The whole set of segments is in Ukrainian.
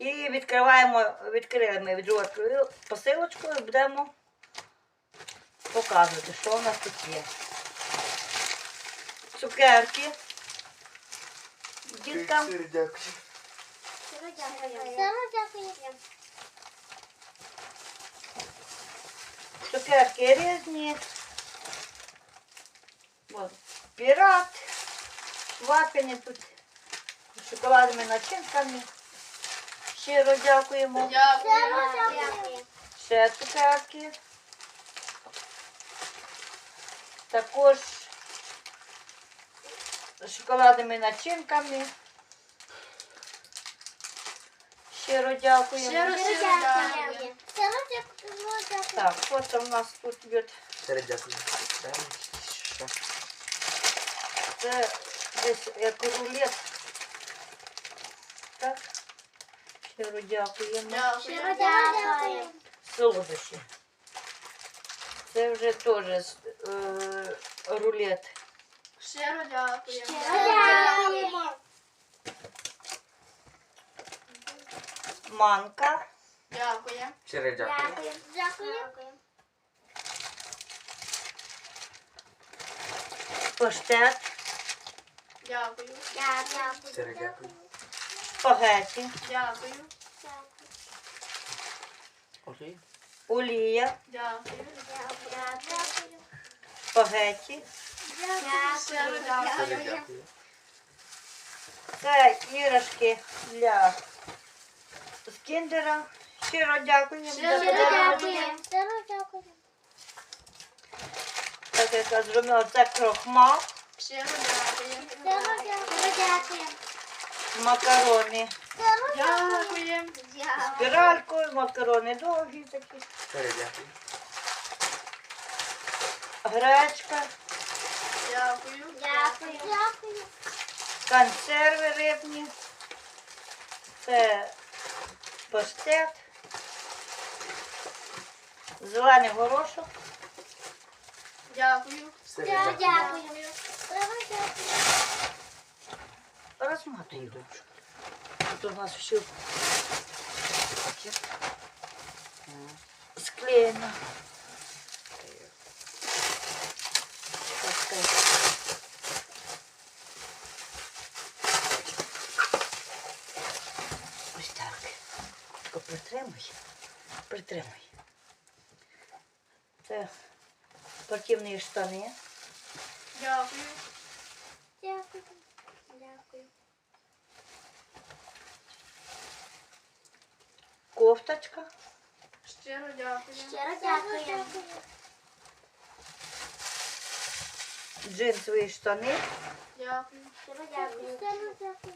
І відкриваємо, відкрили ми віджовкою посилочкою і будемо показувати, що у нас тут є. Цукерки. Діткам. Щиро дякую. Щиро дякую. Дякую. Цукерки різні. От. Пірат. Вафельні тут. з Шоколадними начинками. Щиро дякуємо. Щиро дякую. Ще цукерки. Також з шоколадними начинками. Щиро дякуємо. Щиро дякую. Щиро дякую. Так, що там у нас тут є? Щиро дякую. Дай ще. Це десь як рулет. Так. Щиро дякуємо. Щиро дякую. Солодощі. Це вже теж е, рулет. Щиро дякую. Щиро дякуємо. Манка. Дякую. Щиро. Дякую. Дякую. Паштет. Дякую. Дякую. Щиро дякую. Спагетті. Дякую. Окей. Олія. Дякую. Щиро дякую. дякую. Це іграшки для з кіндера. Щиро дякуємо. Щиро за Щиро подарунок. дякую. Щиро дякую. Так як я зробила, це крохмал, Щиро дякую. Щиро дякую. Макарони дякую. спіралькою, макарони довгі такі, гречка, Дякую. Дякую. Дякую. консерви рибні, це паштет, зелений горошок, Дякую. Дякую. дякую. Дякую. Розматую дочку. Тут у нас все так. Ось так. Тільки притримуй. Притримуй. Це спортивні штани. Дякую. Дякую. Кофточка. Щиро дякую. Щиро дякую. Джинсові штани. Дякую. Щиро дякую. Щиро дякую.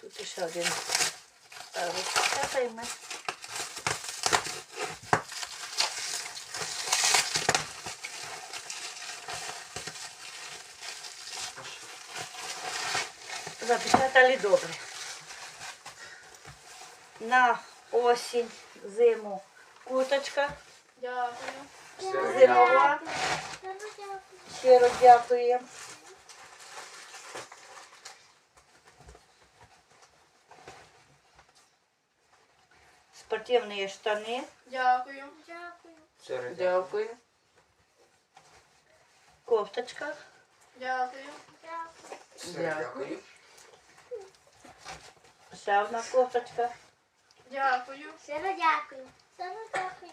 Тут ще один. Розпечатаємо. Запечатали добре. На осінь, зиму куточка Дякую. Зимова. Щиро дякуємо. Спортивні штани. Дякую. Дякую. Щиро Дякую. Кофточка. Дякую. Дякую. Щиро дякую. Ще одна кофточка. Дякую. Щиро дякую. Щиро дякую.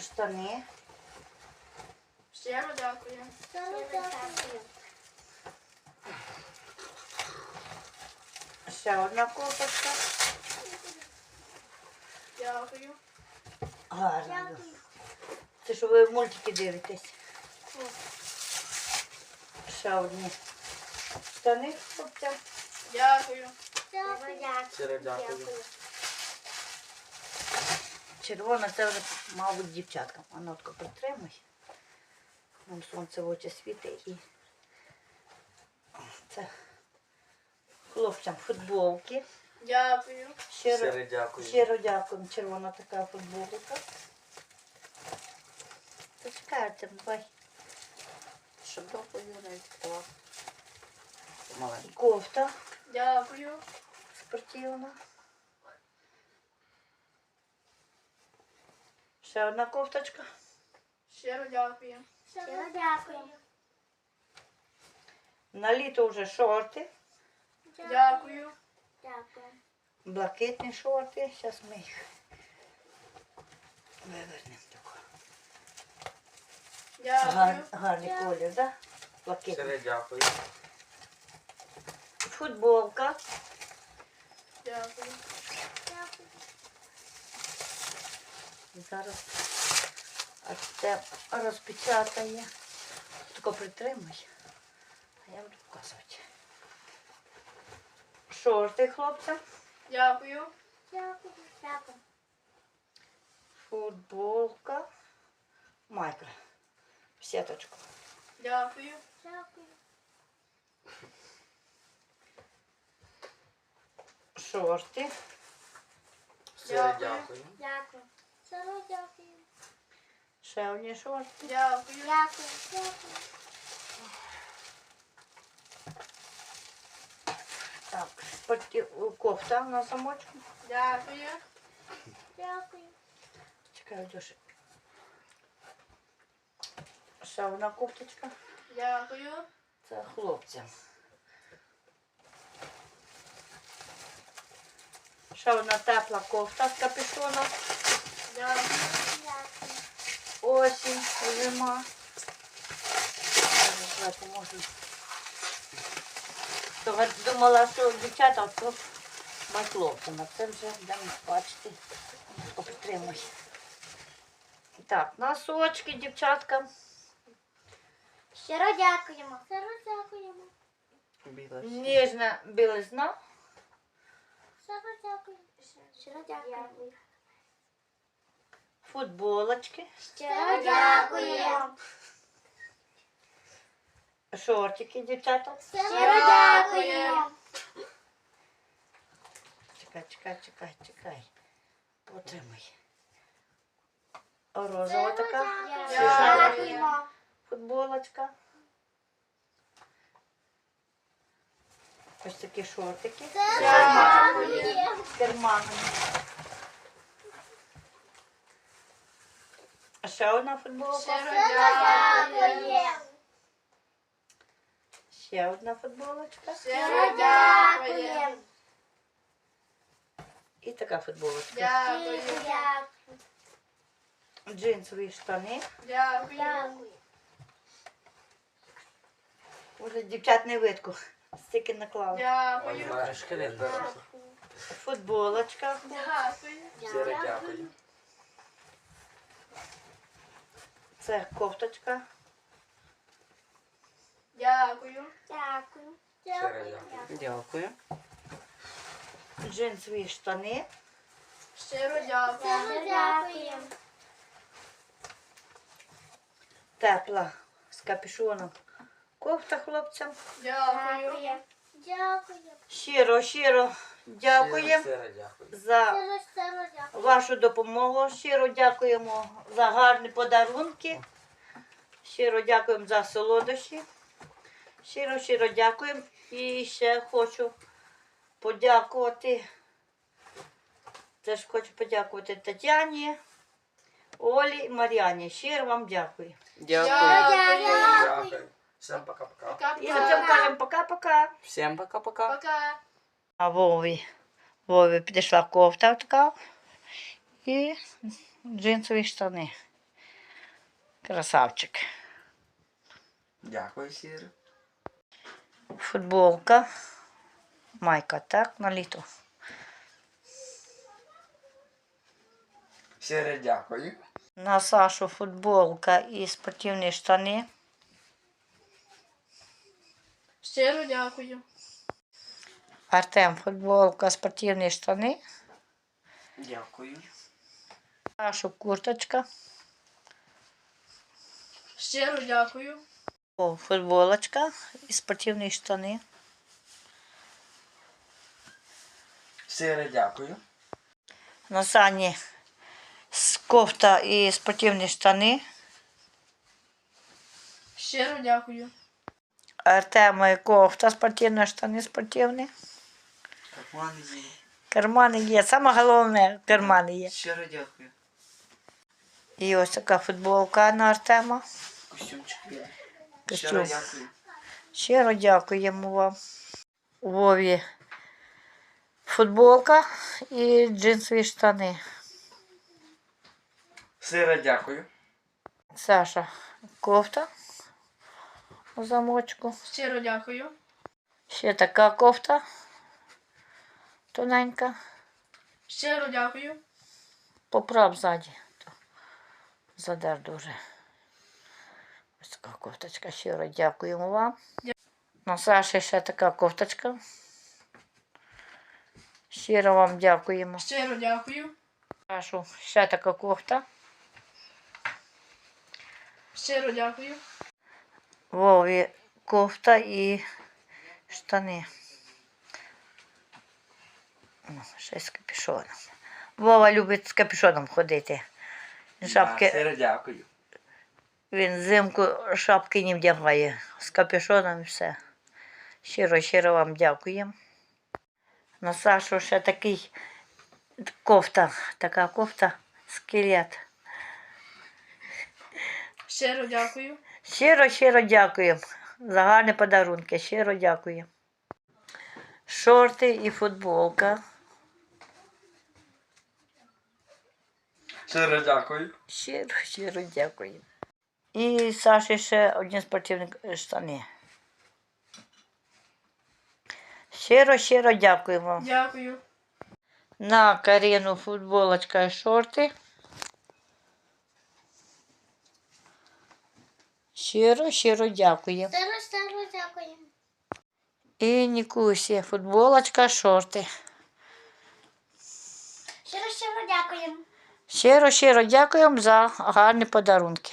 Штани. Щиро дякую. Щиро дякую. Ще одна кофточка. Дякую. Гарно. Дякую. Це що ви мультики дивитесь. Ще одні штани хлопцям. Дякую. Дякую. Щиро дякую. Червона це вже, мабуть, дівчаткам. А нотку притримуй. Нам сонце в очі світить і це хлопцям футболки. Дякую. Щиро, Щиро дякую. щиро дякуємо. Червона така футболка. Почекайте, бай. Щоб довго я не Кофта. Дякую. спортивна. Ще одна кофточка. Щиро дякую. Щиро дякую. На літо вже шорти, Дякую. Дякую. блакитні шорти. Зараз ми їх вивернемо. тако. Гар, Дякую. гарний колір, да? Блакитний. Дякую. Футболка. Дякую. Дякую. Зараз Артем розпечатає. Тако притримай. А я буду показувати. Шорти хлопцям. Дякую. Дякую. Дякую. Футболка. Майка. В сеточку. Дякую. Дякую. Шорти. Щиро Дякую. дякую. Дякую. Ще одні шорти. Дякую. Дякую. Дякую. Так, спортив... кофта на замочку. Дякую. Дякую. Чекай, Дюша. Ще одна кофточка. Дякую. Це хлопцям. Ще одна тепла кофта з капюшоном. Дякую. Осінь, зима. Я. То думала, що дівчата, то мать хлопцям. А це вже будемо бачити. Підтримуй. Так, носочки дівчаткам. Щиро дякуємо. Щиро дякуємо. Біла. Ніжна білизна. Щиро дякую. Щиро дякую. Футболочки, Щиро дякуємо. шортики, дівчата. Щиро дякуємо. Чекай, чекай, чекай, чекай. Потримай. Розова така Дякуємо. футболочка. Ось такі шортики. Дякуємо. З. А ще одна футболка. Щиро дякуємо. Ще одна футболочка. Щиро дякую. І така футболочка. Дякую. Джинсові штани. Дякую. Уже дівчат не видко. Стільки наклали. Дякую. Футболочка. Дякую. Дякую. Це кофточка. Дякую. Дякую. Дякую. Дякую. Джинсові штани. Щиро дякую. Щиро дякуємо. Тепла з капюшоном. Кофта хлопцям. Дякую. Дякую. Щиро, щиро дякуємо дякую. за вашу допомогу. Щиро дякуємо за гарні подарунки. Щиро дякуємо за солодощі. Щиро, щиро дякуємо. І ще хочу подякувати. Теж хочу подякувати Тетяні, Олі і Мар'яні. Щиро вам дякую. Дякую. Дякую. Всім пока-пока. І на цьому кажемо пока-пока. Всім пока-пока. Пока. А Вові, Вові підійшла кофта така і джинсові штани. Красавчик. Дякую, Сіре. Футболка. Майка, так, на літо. Щиро дякую. На Сашу футболка і спортивні штани. Щиро дякую. Артем футболка, спортивні штани. Дякую. Сашу курточка. Щиро дякую. О, футболочка і спортивні штани. Щиро дякую. На Сані кофта і спортивні штани. Щиро дякую. Артема кофта, спортивні штани спортивні. Карман є. Кармани є. Саме головне, кармани є. Щиро дякую. І ось така футболка на Артема. Костюмчик є. Щиро Костюм. дякую. Щиро дякуємо вам. У Вові футболка і джинсові штани. Щиро дякую. Саша кофта у замочку. Щиро дякую. Ще така кофта тоненька. Щиро дякую. Поправ ззаді. Задер дуже. Ось така кофточка. Щиро дякуємо вам. На Саші ще така кофточка. Щиро вам дякуємо. Щиро дякую. Сашу ще така кофта. Щиро дякую. Вові кофта і штани. Ну, ще з капюшоном. Вова любить з капюшоном ходити. Шапки, Щиро дякую. він взимку шапки не вдягає. З капюшоном і все. Щиро, щиро вам дякуємо. На Сашу ще такий кофта, така кофта, скелет. Щиро дякую. Щиро, щиро дякуємо за гарні подарунки. Щиро дякуємо. Шорти і футболка. Щиро дякую. Щиро, щиро дякуємо. І Саші ще одні спортивні штани. Щиро, щиро дякуємо. Дякую. На Каріну футболочка і шорти. Щиро, щиро дякуємо. Щиро, щиро дякую. І Нікусі футболочка, шорти. Щиро, щиро дякую. Щиро, щиро дякуємо за гарні подарунки.